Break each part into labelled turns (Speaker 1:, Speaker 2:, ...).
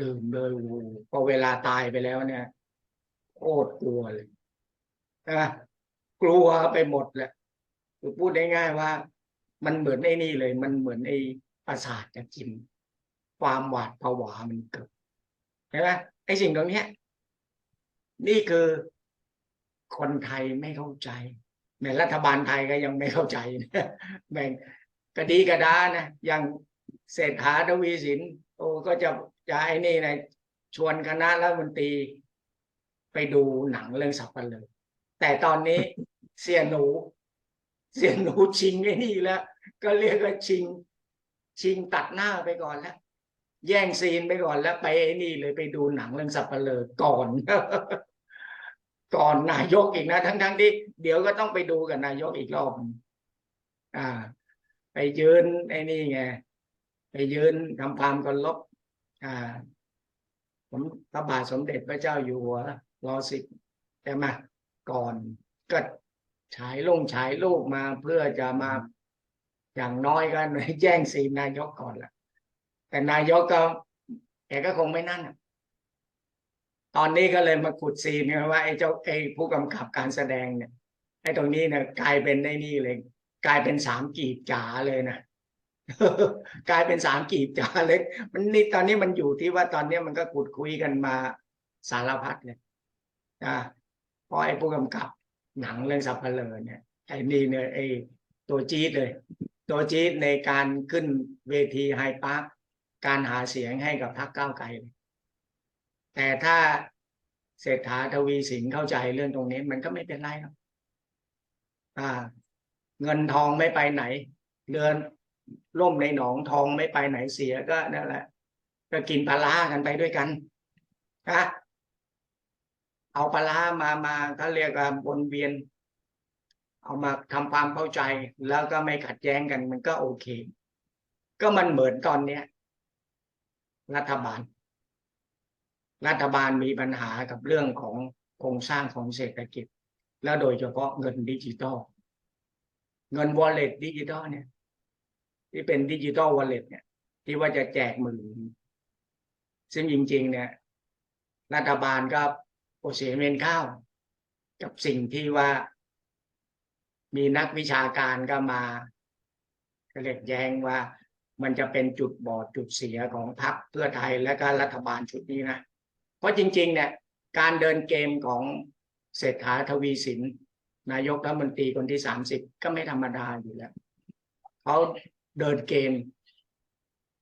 Speaker 1: ดื่มเลยพอเวลาตายไปแล้วเนี่ยโคตรกลัวเลยนะกลัวไปหมดแหละคือพูดง่ายๆว่า มันเหมือนไอ้นี่เลย มันเหมือนไอ้ประสาทจะกิน ความหวาดผวามันเกิดเห็นไหมไอ้สิ่งตรงนี้นี่คือคนไทยไม่เข้าใจแม้รัฐบาลไทยก็ยังไม่เข้าใจนะแบ่งกระดีกระดานะอย่างเศรษฐาทวีสินโอ้ก็จะ จะไอ้นี่นะชวนคณะรัฐมนตรี ไปดูหนังเรื่องสับปะเลยแต่ตอนนี้เสียหนู เสียหนูชิงไอ้นี่แล้ว ก็เรียกว่าชิง ชิงตัดหน้าไปก่อนแล้ว แย่งซีนไปก่อนแล้ว ไปไอ้นี่เลยไปดูหนังเรื่องสับปะเลอก่อน ก่อนนายกอีกนะ ทั้งทั้งๆที่เดี๋ยวก็ต้องไปดูกับนายกอีกรอบ อ่า ไปยืนไอ้นี่ไงไปยืนทำความเคารพ อ่าผมพระบาทสมเด็จพระเจ้าอยู่หัวรอสิบใช่ไหมก่อนก็ฉายลงฉายลูกมาเพื่อจะมาอย่างน้อยก็แย่งซีนนายกก่อนแหละแต่นายกก็แกก็คงไม่นั่นอะตอนนี้ก็เลยมาขุดซีนไงว่าไอ้เจ้าไอ้ผู้กำกับการแสดงเนี่ยไอ้ตรงนี้เนี่ยกลายเป็นไอ้นี่เลย กลายเป็นสามกีบจ๋าเลยนะ กลายเป็นสามกีบจาเลยมันนี่ตอนนี้มันอยู่ที่ว่าตอนนี้มันก็ขุดคุยกันมาสารพัดเลยอ่าเพราะไอ้ผู้กำกับ หนังเรื่องสับเปลอเนี่ยไอ้นี่เนี่ยไอ้ตัวจี๊ดเลย ตัวจี๊ดในการขึ้นเวทีไฮปาร์คการหาเสียงให้กับพรรคก้าวไกลเลยแต่ถ้าเศรษฐาทวีสินเข้าใจเรื่องตรงนี้ มันก็ไม่เป็นไรหรอกอ่าเงินทองไม่ไปไหน เรือน ล่มในหนองทองไม่ไปไหนเสียก็นั่นแหละ ก็กินปลาร้ากันไปด้วยกันนะเอาปลาร้ามามาเขาเรียกว่าวนเวียน เอามาทำความเข้าใจแล้วก็ไม่ขัดแย้งกันมันก็โอเค ก็มันเหมือนตอนเนี้ยรัฐบาล รัฐบาลมีปัญหากับเรื่องของโครงสร้างของเศรษฐกิจ แล้วโดยเฉพาะเงินดิจิตอลเงิน wallet ดิจิตอลเนี่ย ที่เป็นดิจิตอลวอลเล็ตเนี่ย ที่ว่าจะแจกหมื่นซึ่งจริง ๆ เนี่ย รัฐบาลก็โอเสียเมนข้าว กับสิ่งที่ว่า มีนักวิชาการก็มาเรียกแย้งว่ามันจะเป็นจุดบอดจุดเสียของพรรคเพื่อไทยและก็รัฐบาลชุดนี้นะ เพราะจริง ๆ เนี่ย การเดินเกมของเศรษฐาทวีสินนายกรัฐมนตรีคนที่สามสิบก็ไม่ธรรมดาอยู่แล้วเขา เดินเกม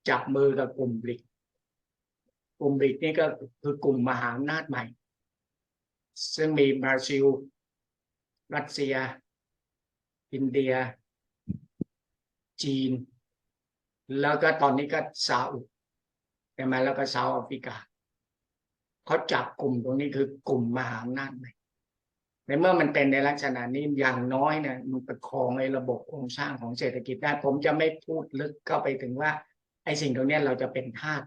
Speaker 1: จับมือกับกลุ่มบริก กลุ่มบริกนี่ก็คือกลุ่มมหาอำนาจใหม่ ซึ่งมีบราซิล รัสเซีย อินเดีย จีน แล้วก็ตอนนี้ก็ซาอุใช่ไหมแล้วก็ซาท์แอฟริกาเขาจับกลุ่มตรงนี้คือกลุ่มมหาอำนาจใหม่ ในเมื่อมันเป็นในลักษณะนี้อย่างน้อยเนี่ยมันประคองในระบบโครงสร้างของเศรษฐกิจได้ผมจะไม่พูดลึกเข้าไปถึงว่า ไอ้สิ่งตรงนี้เราจะเป็นทาส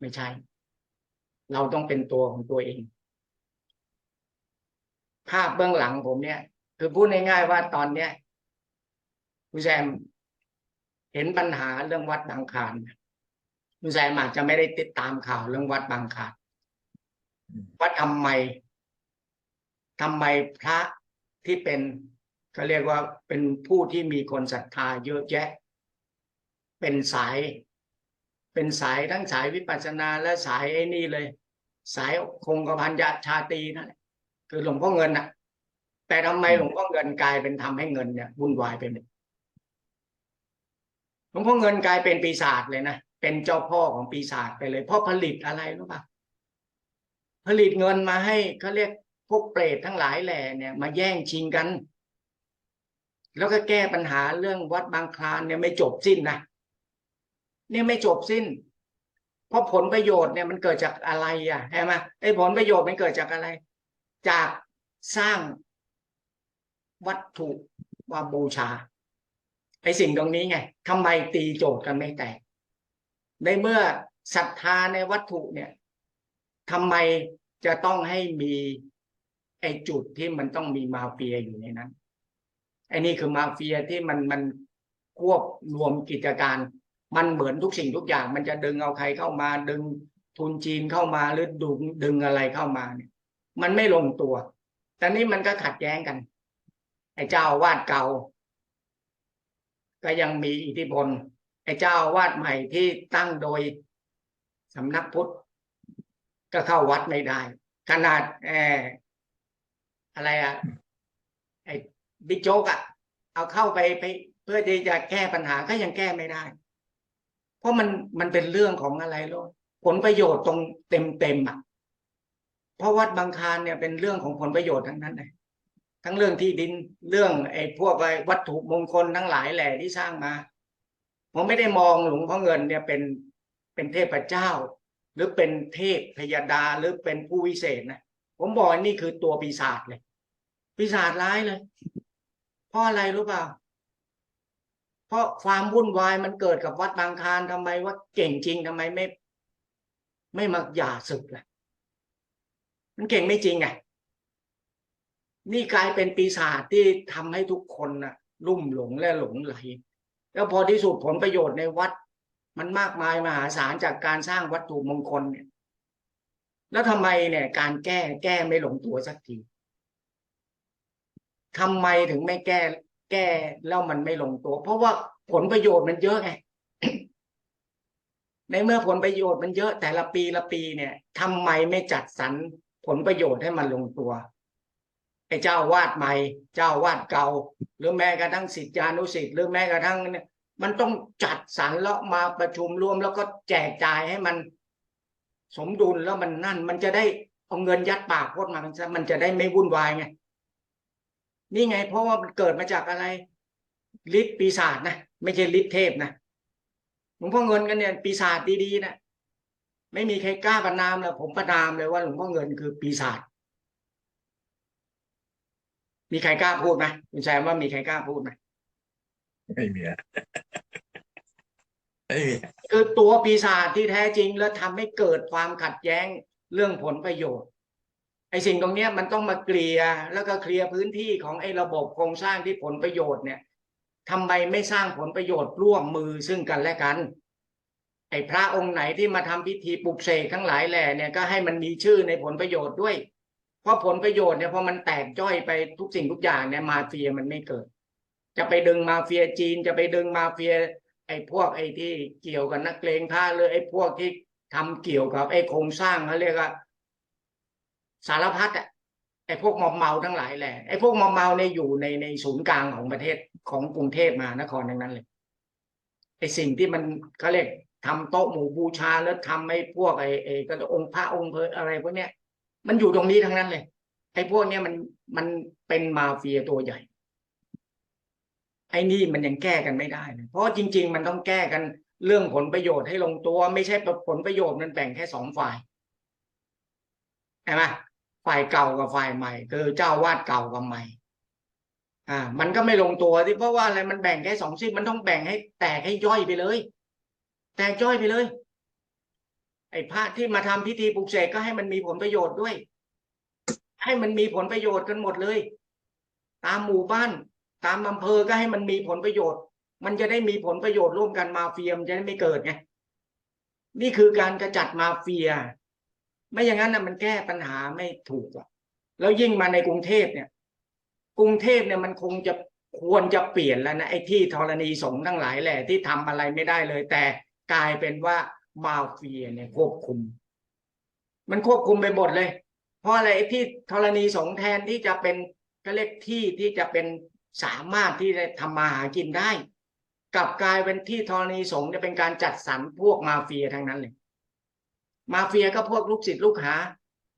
Speaker 1: ไม่ใช่ เราต้องเป็นตัวของตัวเอง ภาพเบื้องหลังผมเนี่ย คือพูดง่ายๆว่าตอนเนี้ยคุณแซมเห็นปัญหาเรื่องวัดบางคลานคุณแซมอาจจะไม่ได้ติดตามข่าวเรื่องวัดบางคลานว่าทำไม ทำไมพระที่เป็นเขาเรียกว่าเป็นผู้ที่มีคนศรัทธาเยอะแยะ เป็นสาย เป็นสายทั้งสายวิปัสสนาและสายไอ้นี่เลย สายคงกระพันยาชาตรีนั่นแหละคือหลวงพ่อเงินน่ะ แต่ทำไมหลวงพ่อเงินกลายเป็นทำให้เงินเนี่ยวุ่นวายไปหมดหลวงพ่อเงินกลายเป็นปีศาจเลยนะเป็นเจ้าพ่อของปีศาจไปเลยเพราะผลิตอะไรรู้ป่ะผลิตเงินมาให้เขาเรียก พวกเปรตทั้งหลายแหล่เนี่ย มาแย่งชิงกัน แล้วก็แก้ปัญหาเรื่องวัดบางคลานเนี่ยไม่จบสิ้นนะเนี่ยไม่จบสิ้น เพราะผลประโยชน์เนี่ยมันเกิดจากอะไรอะใช่ไหมไอ้ผลประโยชน์มันเกิดจากอะไร จากสร้างวัตถุว่าบูชาไอ้สิ่งตรงนี้ไงทำไมตีโจทย์กันไม่แตกในเมื่อศรัทธาในวัตถุเนี่ยทำไมจะต้องให้มี ไอ้จุดที่มันต้องมีมาเฟียอยู่ในนั้นไอ้นี่คือมาเฟียที่มันมันควบรวมกิจการ มันเหมือนทุกสิ่งทุกอย่าง มันจะดึงเอาใครเข้ามาดึงทุนจีนเข้ามาหรือดึงดึงอะไรเข้ามาเนี่ย มันไม่ลงตัว แต่นี่มันก็ขัดแย้งกัน ไอ้เจ้าวาดเก่า ก็ยังมีอิทธิพล ไอ้เจ้าอาวาดใหม่ที่ตั้งโดยสำนักพุทธก็เข้าวัดไม่ได้ ขนาดแอ อะไรอะไอ้บิ๊กโจ๊กอะเอาเข้าไปไป เพื่อที่จะแก้ปัญหาก็ยังแก้ไม่ได้ เพราะมันมันเป็นเรื่องของอะไรลูกผลประโยชน์ตรงเต็มเต็มๆอะเพราะวัดบางคานเนี่ยเป็นเรื่องของผลประโยชน์ทั้งนั้นเลยทั้งเรื่องที่ดินเรื่องไอ้พวกไอ้วัตถุมงคลทั้งหลายแหล่ที่สร้างมา ผมไม่ได้มองหลวงพ่อเงินเนี่ยเป็นเป็นเทพเจ้า หรือเป็นเทพพยดาหรือเป็นผู้วิเศษนะผมบอกนี่คือตัวปีศาจเลย ปีศาจร้ายเลย เพราะอะไรรู้เปล่า เพราะความวุ่นวายมันเกิดกับวัดบางคานทำไมว่าเก่งจริงทำไมไม่ ไม่มาหย่าศึกล่ะ มันเก่งไม่จริงไงนี่กลายเป็นปีศาจที่ทำให้ทุกคนน่ะ ลุ่มหลงและหลงไหล แล้วพอที่สุดผลประโยชน์ในวัด มันมากมายมหาศาลจากการสร้างวัตถุมงคลเนี่ย แล้วทำไมเนี่ย การแก้แก้ไม่ลงตัวสักที ทำไมถึงไม่แก้ แก้แล้วมันไม่ลงตัว เพราะว่าผลประโยชน์มันเยอะไงในเมื่อผลประโยชน์มันเยอะแต่ละปีละปีเนี่ยทำไมไม่จัดสรรผลประโยชน์ให้มันลงตัวไอ้เจ้าวาดใหม่ เจ้าวาดเก่า หรือแม้กระทั่งสิทธิานุสิทธิ์หรือแม้กระทั่งเนี่ยมันต้องจัดสรรแล้วมาประชุมรวมแล้วก็แจกจ่ายให้มัน สมดุลแล้วมันนั่น มันจะได้เอาเงินยัดปากโคตรมามันจะได้ไม่วุ่นวายไง นี่ไง เพราะว่ามันเกิดมาจากอะไรฤทธิ์ปีศาจนะไม่ใช่ฤทธิ์เทพนะหลวงพ่อเงินกันเนี่ย ปีศาจดีๆนะไม่มีใครกล้าประนามเลยผมประนามเลยว่าหลวงพ่อเงินคือปีศาจมีใครกล้าพูดไหมคุณแซมว่ามีใครกล้าพูดไหม
Speaker 2: ไม่มีอะไม่มี
Speaker 1: คือตัวปีศาจที่แท้จริงแล้วทำให้เกิดความขัดแย้งเรื่องผลประโยชน์ ไอ้สิ่งตรงเนี้ยมันต้องมาเกลี่ยแล้วก็เคลียร์พื้นที่ของไอ้ระบบโครงสร้างที่ผลประโยชน์เนี่ยทำไมไม่สร้างผลประโยชน์ร่วมมือซึ่งกันและกัน ไอ้พระองค์ไหนที่มาทำพิธีปลุกเสกทั้งหลายแหล่เนี่ยก็ให้มันมีชื่อในผลประโยชน์ด้วย เพราะผลประโยชน์เนี่ยพอมันแตกจ้อยไปทุกสิ่งทุกอย่างเนี่ยมาเฟียมันไม่เกิด จะไปดึงมาเฟียจีนจะไปดึงมาเฟีย ไอ้พวกไอ้ที่เกี่ยวกับนักเลงท่าเรือไอ้พวกที่ทำเกี่ยวกับไอ้โครงสร้างเขาเรียกว่า สารพัดอะไอ้พวกมอมเมาทั้งหลายแหละไอ้พวกมอมเมาเนี่ยอยู่ในในศูนย์กลางของประเทศของกรุงเทพมหานครทั้งนั้นเลยไอ้สิ่งที่มันเขาเรียกทำโต๊ะหมู่บูชาแล้วทำไอ้พวกไอ้ไอ้ก็องค์พระองค์เพออะไรพวกเนี้ยมันอยู่ตรงนี้ทั้งนั้นเลยไอ้พวกเนี้ยมันมันเป็นมาเฟียตัวใหญ่ ไอ้นี่มันยังแก้กันไม่ได้เลยเพราะจริง ๆ มันต้องแก้กันเรื่องผลประโยชน์ให้ลงตัว ไม่ใช่ผลประโยชน์มันแบ่งแค่สองฝ่ายใช่ไหม ฝ่ายเก่ากับฝ่ายใหม่ คือเจ้าวาดเก่ากับใหม่ อ่า มันก็ไม่ลงตัวที่เพราะว่าอะไรมันแบ่งแค่สองซีกมันต้องแบ่งให้แตกให้ย่อยไปเลย แตกย่อยไปเลย ไอ้พระที่มาทำพิธีปลุกเสกก็ให้มันมีผลประโยชน์ด้วย ให้มันมีผลประโยชน์กันหมดเลย ตามหมู่บ้าน ตามอำเภอก็ให้มันมีผลประโยชน์ มันจะได้มีผลประโยชน์ร่วมกันมาเฟียมจะได้ไม่เกิดไงนี่คือการกระจัดมาเฟีย ไม่อย่างนั้นนะมันแก้ปัญหาไม่ถูกหรอกแล้วยิ่งมาในกรุงเทพเนี่ย กรุงเทพเนี่ยมันคงจะควรจะเปลี่ยนแล้วนะไอ้ที่ธรณีสงทั้งหลายแหละที่ทำอะไรไม่ได้เลย แต่กลายเป็นว่ามาเฟียเนี่ยควบคุม มันควบคุมไปหมดเลย เพราะอะไรไอ้ที่ธรณีสงแทนที่จะเป็นก็เรียกที่ที่จะเป็นสามารถที่จะทำมาหากินได้กลับกลายเป็นที่ธรณีสงฆ์จะเป็นการจัดสรรพวกมาเฟียทั้งนั้นเลย มาเฟียก็พวกลูกศิษย์ลูกหา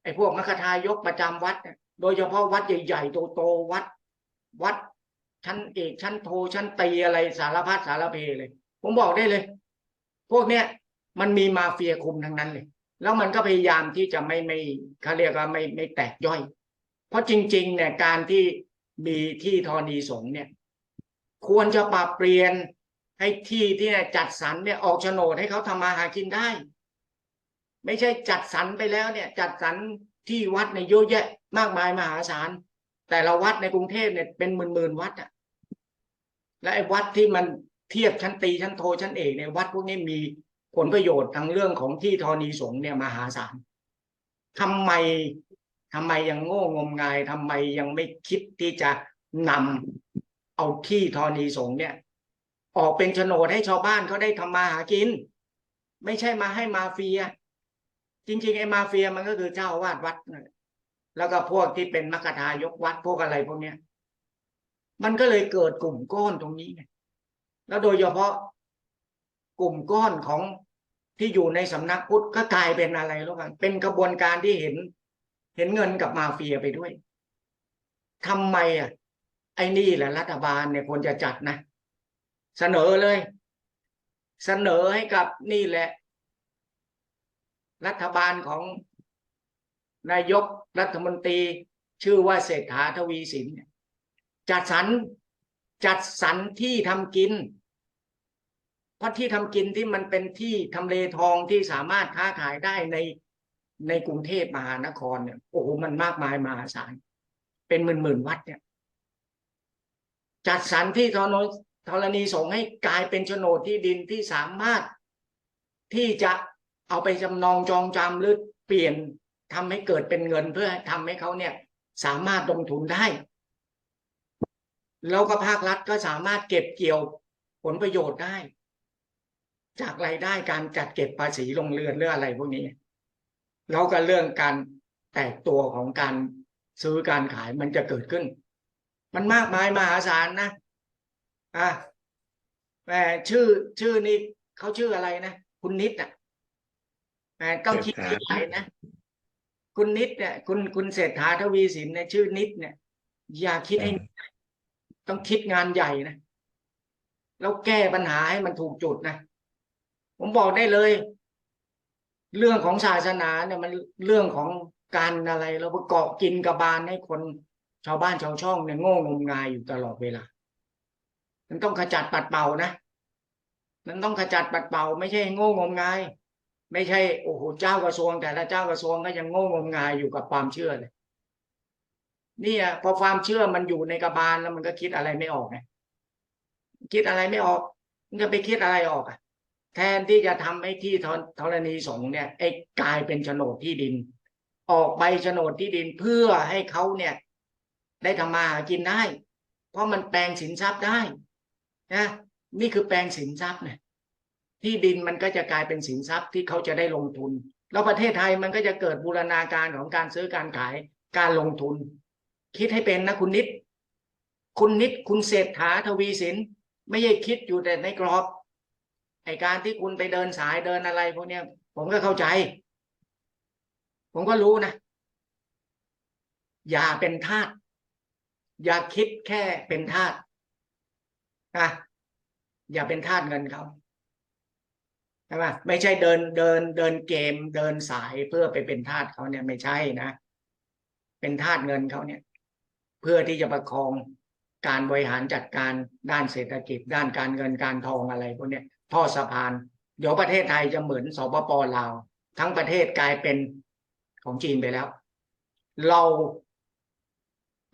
Speaker 1: ไอ้พวกมัคทายกประจำวัด โดยเฉพาะวัดใหญ่ๆโตๆวัด วัด ชั้นเอกชั้นโทชั้นตีอะไรสารพัดสารเพเลย ผมบอกได้เลย พวกเนี้ยมันมีมาเฟียคุมทั้งนั้นเลย แล้วมันก็พยายามที่จะไม่ไม่เขาเรียกว่าไม่ไม่แตกย่อย เพราะจริง ๆ เนี่ยการที่มีที่ธรณีสงเนี่ย ควรจะปรับเปลี่ยนให้ที่ที่เนี่ยจัดสรรเนี่ยออกโฉนดให้เขาทำมาหากินได้ ไม่ใช่จัดสรรไปแล้วเนี่ยจัดสรรที่วัดในยเยอะแยะมากมายมหาศาลแต่ละวัดในกรุงเทพเนี่ยเป็นหมื่นๆวัดอะและไอ้วัดที่มันเทียบชั้นตีชั้นโทชั้นเอกในยวัดพวกนี้มีผลประโยชน์ทางเรื่องของที่ธรณีสงฆ์เนี่ยมหาศาลทำไมทำไมยังโง่งมงายทำไมยังไม่คิดที่จะนำเอาที่ธรณีสงฆ์เนี่ย ออกเป็นโฉนดให้ชาวบ้านเขาได้ทำมาหากิน ไม่ใช่มาให้มาเฟีย จริงๆไอ้มาเฟียมันก็คือเจ้าอาวาดวัดนั่นแล้วก็พวกที่เป็นมกทายกวัดพวกอะไรพวกเนี้ย มันก็เลยเกิดกลุ่มก้อนตรงนี้ไงแล้วโดยเฉพาะกลุ่มก้อนของที่อยู่ในสำนักพุทธก็กลายเป็นอะไรแล้วกันเป็นกระบวนการที่เห็น เห็นเงินกับมาเฟียไปด้วยทำไมอะ ไอ้นี่แหละรัฐบาลเนี่ยควรจะจัดนะ เสนอเลย เสนอให้กับนี่แหละ รัฐบาลของนายกรัฐมนตรีชื่อว่าเศรษฐาทวีสินจัดสรรจัดสรรที่ทำกิน เพราะที่ทำกินที่มันเป็นที่ทำเลทองที่สามารถค้าขายได้ในในกรุงเทพมหานครเนี่ยโอ้โหมันมากมายมหาศาลเป็นหมื่นหมื่นๆวัดเนี่ย จัดสรรที่ธรณีธรณีสงให้กลายเป็นโฉนดที่ดินที่สามารถที่จะ เอาไปจำนองจองจำหรือเปลี่ยนทำให้เกิดเป็นเงินเพื่อทำให้เขาเนี่ยสามารถลงทุนได้ แล้วก็ภาครัฐก็สามารถเก็บเกี่ยวผลประโยชน์ได้ จากรายได้การจัดเก็บภาษีลงเรือนหรืออะไรพวกนี้แล้วก็เรื่องการแตกตัวของการซื้อการขายมันจะเกิดขึ้น มันมากมายมหาศาลนะอะแต่ชื่อชื่อนี่เขาชื่ออะไรนะ คุณนิดอะ ต่ต้องคิดให้ใหญ่นะ คุณนิดเนี่ย คุณคุณเศรษฐาทวีสินเนี่ยชื่อนิดเนี่ย อย่าคิดให้ต้องคิดงานใหญ่นะแล้วแก้ปัญหาให้มันถูกจุดนะ ผมบอกได้เลย เรื่องของศาสนาเนี่ยมันเรื่องของการอะไรเราไปเกาะกินกระบาลให้คนชาวบ้านชาวช่องเนี่ยโง่งมงายอยู่ตลอดเวลา มันต้องขจัดปัดเป่านะ มันต้องขจัดปัดเป่า ไม่ใช่โง่งมงาย ไม่ใช่โอ้โหเจ้ากระทรวง แต่ละเจ้ากระทรวงก็ยังโง่งมงายอยู่กับความเชื่อเลยนี่ยพอความเชื่อมันอยู่ในกระบาลแล้วมันก็คิดอะไรไม่ออกไงคิดอะไรไม่ออก มันจะไปคิดอะไรออกอะ แทนที่จะทำให้ที่ธรณีสงเนี่ยไอ้กลายเป็นโฉนดที่ดิน ออกใบโฉนดที่ดินเพื่อให้เขาเนี่ย ได้ทำมาหากินได้ เพราะมันแปลงสินทรัพย์ได้นะนี่คือแปลงสินทรัพย์เนี่ย ที่ดินมันก็จะกลายเป็นสินทรัพย์ที่เขาจะได้ลงทุน แล้วประเทศไทยมันก็จะเกิดบูรณาการของการซื้อการขายการลงทุน คิดให้เป็นนะคุณนิด คุณนิดคุณเศรษฐาทวีสิน ไม่ใช่คิดอยู่แต่ในกรอบไอการที่คุณไปเดินสายเดินอะไรพวกเนี้ยผมก็เข้าใจ ผมก็รู้นะ อย่าเป็นทาสอย่าคิดแค่เป็นทาสนะอย่าเป็นทาสเงินเขา ช่ไหมไม่ใช่เดินเดินเดินเกมเดินสายเพื่อไปเป็นทาสเขาเนี่ยไม่ใช่นะ เป็นทาสเงินเขาเนี่ย เพื่อที่จะประคองการบริหารจัดการด้านเศรษฐกิจ ด้านการเงินการทองอะไรพวกเนี้ยท่อสะพานเดี๋ยวประเทศไทยจะเหมือนสปปลาว ทั้งประเทศกลายเป็นของจีนไปแล้ว เรา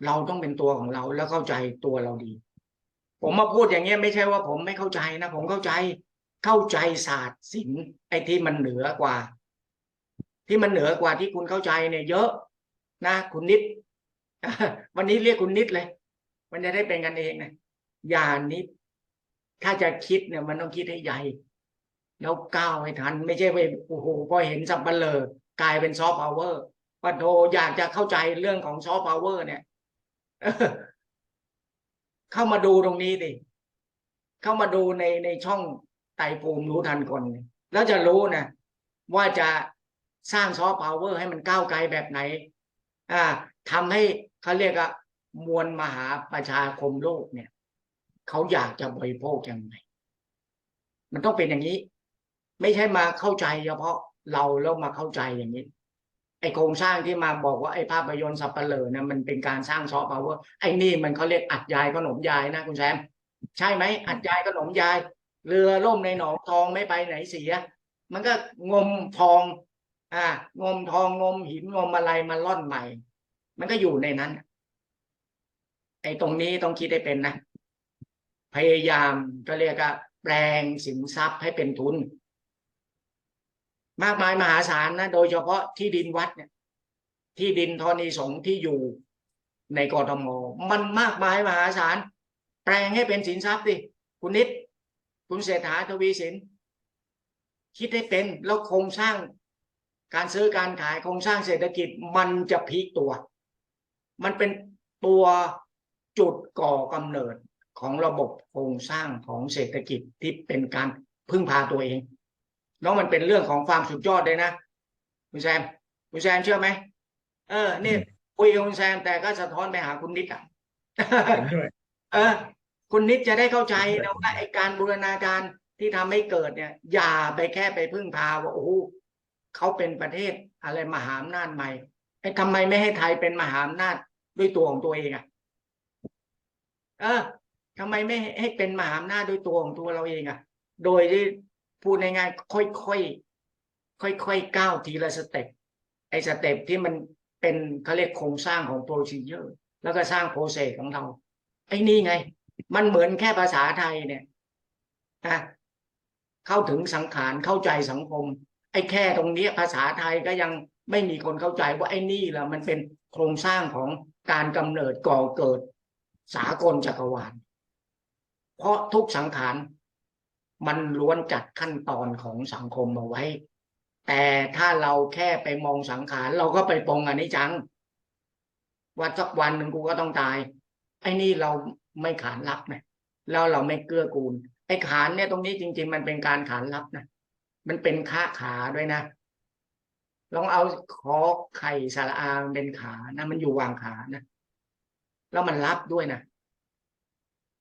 Speaker 1: เราต้องเป็นตัวของเราแล้วเข้าใจตัวเราดี ผมมาพูดอย่างเงี้ยไม่ใช่ว่าผมไม่เข้าใจนะผมเข้าใจ เข้าใจศาสตร์ศิลป์ไอ้ที่มันเหนือกว่า ที่มันเหนือกว่าที่คุณเข้าใจเนี่ยเยอะนะคุณนิด วันนี้เรียกคุณนิดเลย มันจะได้เป็นกันเองนะอย่านิด ถ้าจะคิดเนี่ย มันต้องคิดให้ใหญ่ แล้วก้าวให้ทัน ไม่ใช่ไปโอ้โหพอเห็นสับเปลอกลายเป็นซอฟต์พาวเวอร์ปัโทอยากจะเข้าใจเรื่องของซอฟต์พาวเวอร์เนี่ยเข้ามาดูตรงนี้ดิเข้ามาดูในในช่อง ไต่ภูมิรู้ทันคนเนี่ยแล้วจะรู้นะว่าจะสร้างซอฟต์พาวเวอร์ให้มันก้าวไกลแบบไหน อ่าทำให้เขาเรียกว่ามวลมหาประชาคมโลกเนี่ยเขาอยากจะบริโภคยังไง มันต้องเป็นอย่างนี้ ไม่ใช่มาเข้าใจเฉพาะเราแล้วมาเข้าใจอย่างนี้ ไอโครงสร้างที่มาบอกว่าไอภาพยนตร์สับเปลือเนี่ยมันเป็นการสร้างซอฟต์พาวเวอร์ไอนี่มันเขาเรียกอัดยายขนมยายนะคุณแซมใช่ไหมอัดยายขนมยาย เรือล่มในหนองทองไม่ไปไหนเสีย มันก็งมทอง อ่างมทองงมหินงมอะไรมาล่อนใหม่ มันก็อยู่ในนั้นไอ้ตรงนี้ต้องคิดให้เป็นนะพยายามก็เรียกว่าแปลงสินทรัพย์ให้เป็นทุน มากมายมหาศาลนะ โดยเฉพาะที่ดินวัดเนี่ย ที่ดินธรณีสงฆ์ที่อยู่ในกรทมมันมากมายมหาศาลแปลงให้เป็นสินทรัพย์สิคุณนิด คุณเศรษฐาทวีสิน คิดให้เป็นแล้วโครงสร้าง การซื้อการขายโครงสร้างเศรษฐกิจมันจะพลิกตัว มันเป็นตัวจุดก่อกำเนิดของระบบโครงสร้างของเศรษฐกิจที่เป็นการพึ่งพาตัวเองแล้วมันเป็นเรื่องของความสุดยอดเลยนะคุณแซมคุณแซมเชื่อไหมเออนี่คุยกับคุณแซมแต่ก็สะท้อนไปหาคุณนิดอะ
Speaker 2: เห็นด้วย
Speaker 1: เออ คุณนิดจะได้เข้าใจนะว่าไอการบูรณาการที่ทำให้เกิดเนี่ย อย่าไปแค่ไปพึ่งพาว่าโอ้โหเขาเป็นประเทศอะไรมหาอำนาจใหม่ไอ้ทำไมไม่ให้ไทยเป็นมหาอำนาจด้วยตัวของตัวเองอะ เออทำไมไม่ให้เป็นมหาอำนาจด้วยตัวของตัวเราเองอะ โดยที่พูดง่ายๆค่อยๆค่อยๆก้าวทีละสเต็ปไอ้สเต็ปที่มันเป็นเขาเรียกโครงสร้างของโปรซีเจอร์แล้วก็สร้างโปรเซสของเราไอ้นี่ไง มันเหมือนแค่ภาษาไทยเนี่ยนะเข้าถึงสังขารเข้าใจสังคม ไอ้แค่ตรงนี้ภาษาไทยก็ยังไม่มีคนเข้าใจว่าไอ้นี่ละมันเป็นโครงสร้างของการกำเนิดก่อเกิด สากลจักรวาล เพราะทุกสังขารมันล้วนจัดขั้นตอนของสังคมมาไว้ แต่ถ้าเราแค่ไปมองสังขารเราก็ไปปรงอนิจจังว่าสักวันหนึ่งกูก็ต้องตายไอ้นี่เรา ไม่ขานรับนะแล้วเราไม่เกื้อกูลไอ้ขานเนี่ยตรงนี้จริง ๆ มันเป็นการขานรับนะมันเป็นค้าขาด้วยนะลองเอาขอไข่สาระอามันเป็นขานะมันอยู่วางขานะแล้วมันรับด้วยนะ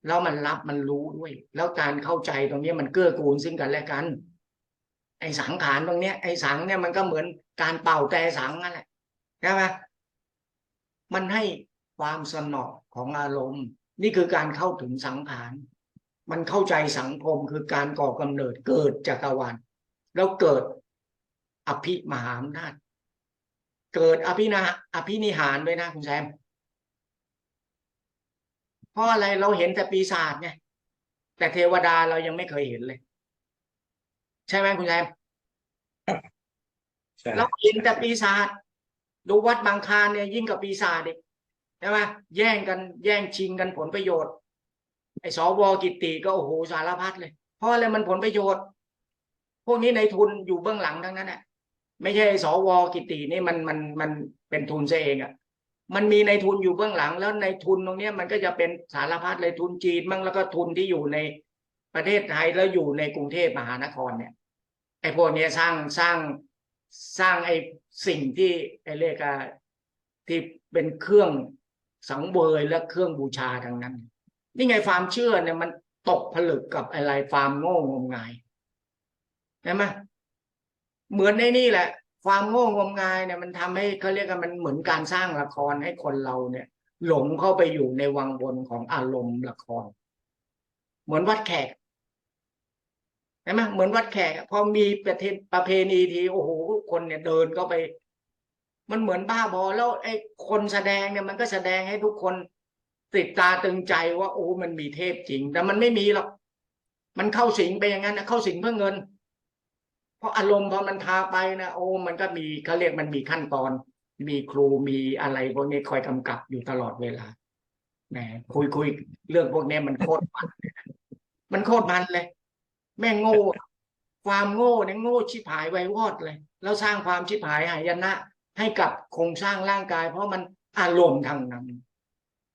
Speaker 1: แล้วมันรับมันรู้ด้วย แล้วการเข้าใจตรงนี้มันเกื้อกูลซึ่งกันและกัน ไอ้สังขารตรงเนี้ย ไอ้สังเนี่ยมันก็เหมือนการเป่าแต่สังนั่นแหละใช่ไหมมันให้ความสนอของอารมณ์ นี่คือการเข้าถึงสังขาร มันเข้าใจสังคมคือการก่อกำเนิดเกิดจักรวาลแล้วเกิดอภิมหาอำนาจ เกิดอภินาอภินิหารด้วยนะคุณแซมเพราะอะไรเราเห็นแต่ปีศาจไงแต่เทวดาเรายังไม่เคยเห็นเลย ใช่ไหมคุณแซม
Speaker 2: ใช่
Speaker 1: เราเห็นแต่ปีศาจดูวัดบางคลานเนี่ยยิ่งกับปีศาจเด็ก ใช่ไหมแย่งกันแย่งชิงกันผลประโยชน์ ไอ้สวกิติก็โอ้โหสารพัดเลย เพราะอะไรมันผลประโยชน์ พวกนี้ในทุนอยู่เบื้องหลังทั้งนั้นแหละไม่ใช่สวกิตินี่มันมันมันเป็นทุนซะเองอะมันมีในทุนอยู่เบื้องหลัง แล้วในทุนตรงเนี้ยมันก็จะเป็นสารพัดเลยทุนจีนบ้างแล้วก็ทุนที่อยู่ในประเทศไทยแล้วอยู่ในกรุงเทพมหานครเนี่ยไอ้พวกเนี้ยสร้างสร้างสร้างไอ้สิ่งที่ไอ้เรียกอะที่เป็นเครื่อง สังเวยและเครื่องบูชาทั้งนั้น นี่ไงความเชื่อเนี่ยมันตกผลึกกับอะไรความโง่งมงายใช่ไหมเหมือนในนี่แหละ ความโง่งมงายเนี่ยมันทำให้เขาเรียกกันมันเหมือนการสร้างละครให้คนเราเนี่ย หลงเข้าไปอยู่ในวังวนของอารมณ์ละคร เหมือนวัดแขกใช่ไหมเหมือนวัดแขกพอมีประเทศประเพณีทีโอ้โหคนเนี่ยเดินเข้าไป มันเหมือนบ้าบอแล้วไอ้คนแสดงเนี่ยมันก็แสดงให้ทุกคนติดตาตึงใจว่าโอ้มันมีเทพจริง แต่มันไม่มีหรอกมันเข้าสิงไปอย่างนั้นนะเข้าสิงเพื่อเงิน เพราะอารมณ์พอมันพาไปนะโอ้มันก็มีเขาเรียกมันมีขั้นตอน มีครูมีอะไรพวกนี้คอยกำกับอยู่ตลอดเวลาแหมคุยคุยเรื่องพวกนี้มันโคตรมันมันโคตรมันเลย แม่งโง่ ความโง่เนี่ยโง่ชิบหายไววอดเลย แล้วสร้างความชิบหายหายนะ ให้กับโครงสร้างร่างกาย เพราะมันอารมณ์ทางนั้น